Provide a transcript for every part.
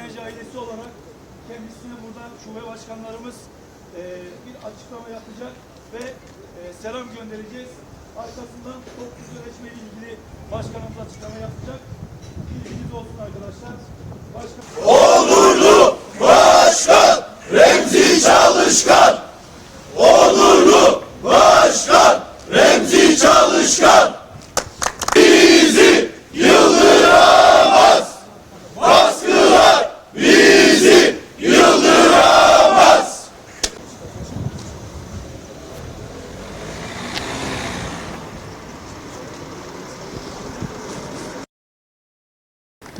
ailesi olarak kendisine burada şube başkanlarımız e, bir açıklama yapacak ve e, selam göndereceğiz. Arkasından toplu sözleşme ile ilgili başkanımız açıklama yapacak. Bilginiz olsun arkadaşlar. Başkan...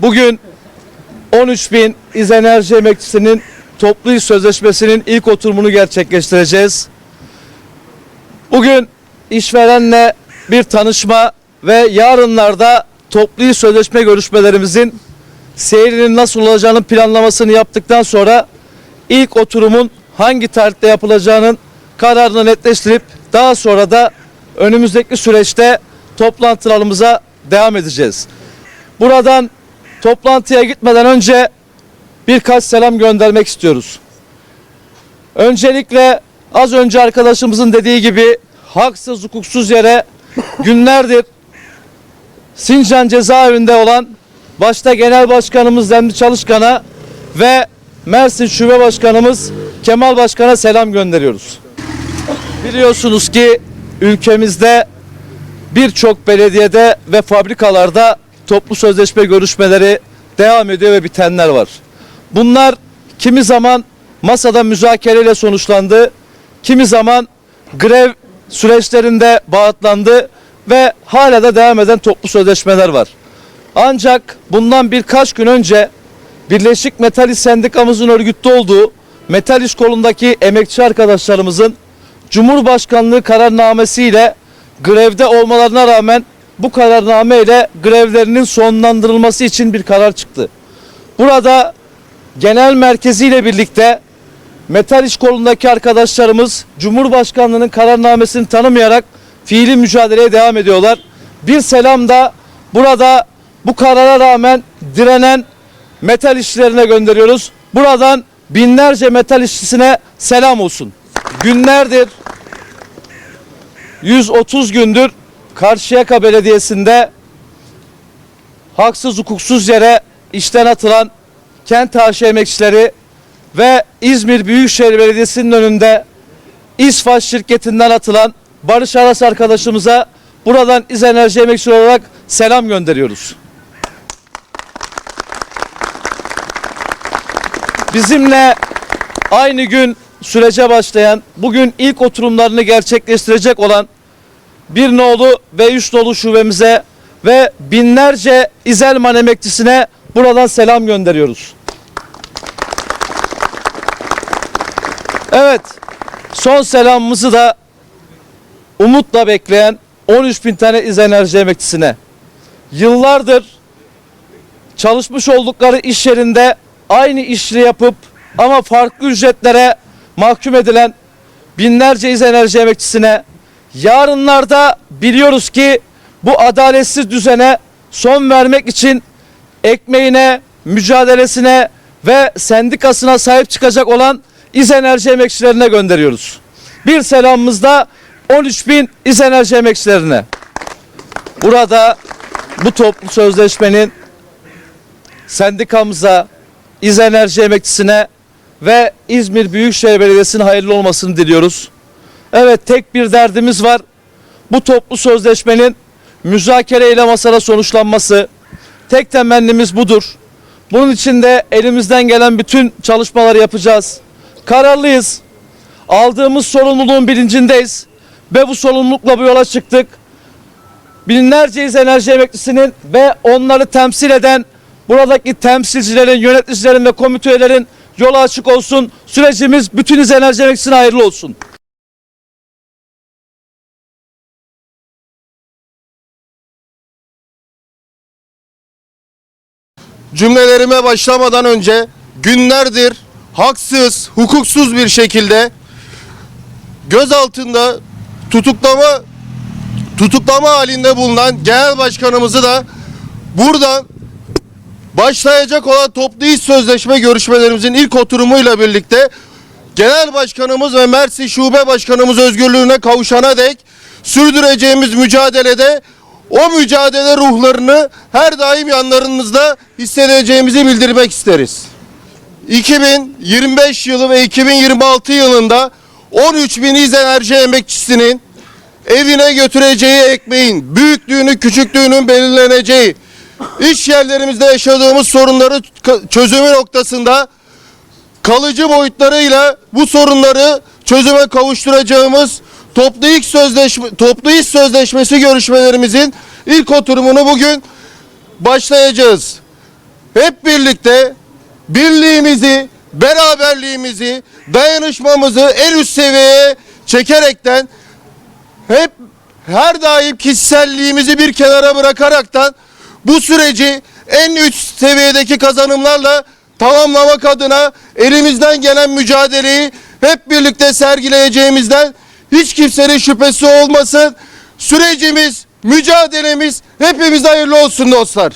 Bugün 13 bin İZ Enerji emekçisinin toplu iş sözleşmesinin ilk oturumunu gerçekleştireceğiz. Bugün işverenle bir tanışma ve yarınlarda toplu iş sözleşme görüşmelerimizin seyrinin nasıl olacağının planlamasını yaptıktan sonra ilk oturumun hangi tarihte yapılacağının kararını netleştirip daha sonra da önümüzdeki süreçte toplantılarımıza devam edeceğiz. Buradan toplantıya gitmeden önce birkaç selam göndermek istiyoruz. Öncelikle az önce arkadaşımızın dediği gibi haksız hukuksuz yere günlerdir Sincan cezaevinde olan başta Genel Başkanımız Zemli Çalışkan'a ve Mersin Şube Başkanımız Kemal Başkan'a selam gönderiyoruz. Biliyorsunuz ki ülkemizde birçok belediyede ve fabrikalarda toplu sözleşme görüşmeleri devam ediyor ve bitenler var. Bunlar kimi zaman masada müzakereyle sonuçlandı, kimi zaman grev süreçlerinde bağıtlandı ve hala da devam eden toplu sözleşmeler var. Ancak bundan birkaç gün önce Birleşik Metal İş Sendikamızın örgütte olduğu Metal İş kolundaki emekçi arkadaşlarımızın Cumhurbaşkanlığı kararnamesiyle grevde olmalarına rağmen bu kararname ile grevlerinin sonlandırılması için bir karar çıktı. Burada genel merkezi ile birlikte Metal İş kolundaki arkadaşlarımız Cumhurbaşkanlığının kararnamesini tanımayarak fiili mücadeleye devam ediyorlar. Bir selam da burada bu karara rağmen direnen metal işçilerine gönderiyoruz. Buradan binlerce metal işçisine selam olsun. Günlerdir 130 gündür Karşıyaka Belediyesi'nde haksız hukuksuz yere işten atılan kent haşi emekçileri ve İzmir Büyükşehir Belediyesi'nin önünde İsfaş şirketinden atılan Barış Aras arkadaşımıza buradan İz Enerji emekçileri olarak selam gönderiyoruz. Bizimle aynı gün sürece başlayan, bugün ilk oturumlarını gerçekleştirecek olan bir nolu ve üç nolu şubemize ve binlerce İzelman emekçisine buradan selam gönderiyoruz. Evet, son selamımızı da umutla bekleyen 13 bin tane İz Enerji emekçisine. Yıllardır çalışmış oldukları iş yerinde aynı işleri yapıp ama farklı ücretlere mahkum edilen binlerce İz Enerji emekçisine yarınlarda biliyoruz ki bu adaletsiz düzene son vermek için ekmeğine, mücadelesine ve sendikasına sahip çıkacak olan İz Enerji emekçilerine gönderiyoruz. Bir selamımız da 13 bin İz Enerji emekçilerine. Burada bu toplu sözleşmenin sendikamıza, İz Enerji emekçisine ve İzmir Büyükşehir Belediyesi'nin hayırlı olmasını diliyoruz. Evet tek bir derdimiz var. Bu toplu sözleşmenin müzakereyle masada sonuçlanması. Tek temennimiz budur. Bunun için de elimizden gelen bütün çalışmaları yapacağız. Kararlıyız. Aldığımız sorumluluğun bilincindeyiz. Ve bu sorumlulukla bu yola çıktık. Binlerce İz enerji emeklisinin ve onları temsil eden buradaki temsilcilerin, yöneticilerin ve komite üyelerin yolu açık olsun. Sürecimiz bütün İz enerji emeklisine hayırlı olsun. Cümlelerime başlamadan önce günlerdir haksız, hukuksuz bir şekilde göz altında tutuklama tutuklama halinde bulunan genel başkanımızı da buradan başlayacak olan toplu iş sözleşme görüşmelerimizin ilk oturumuyla birlikte Genel Başkanımız ve Mersin Şube Başkanımız özgürlüğüne kavuşana dek sürdüreceğimiz mücadelede o mücadele ruhlarını her daim yanlarınızda hissedeceğimizi bildirmek isteriz. 2025 yılı ve 2026 yılında 13 bin İZ Enerji emekçisinin evine götüreceği ekmeğin büyüklüğünü küçüklüğünün belirleneceği iş yerlerimizde yaşadığımız sorunları çözümü noktasında kalıcı boyutlarıyla bu sorunları çözüme kavuşturacağımız toplu iş sözleşme toplu iş sözleşmesi görüşmelerimizin ilk oturumunu bugün başlayacağız. Hep birlikte birliğimizi, beraberliğimizi, dayanışmamızı en üst seviyeye çekerekten hep her daim kişiselliğimizi bir kenara bırakaraktan bu süreci en üst seviyedeki kazanımlarla tamamlamak adına elimizden gelen mücadeleyi hep birlikte sergileyeceğimizden hiç kimsenin şüphesi olmasın. Sürecimiz, mücadelemiz hepimize hayırlı olsun dostlar.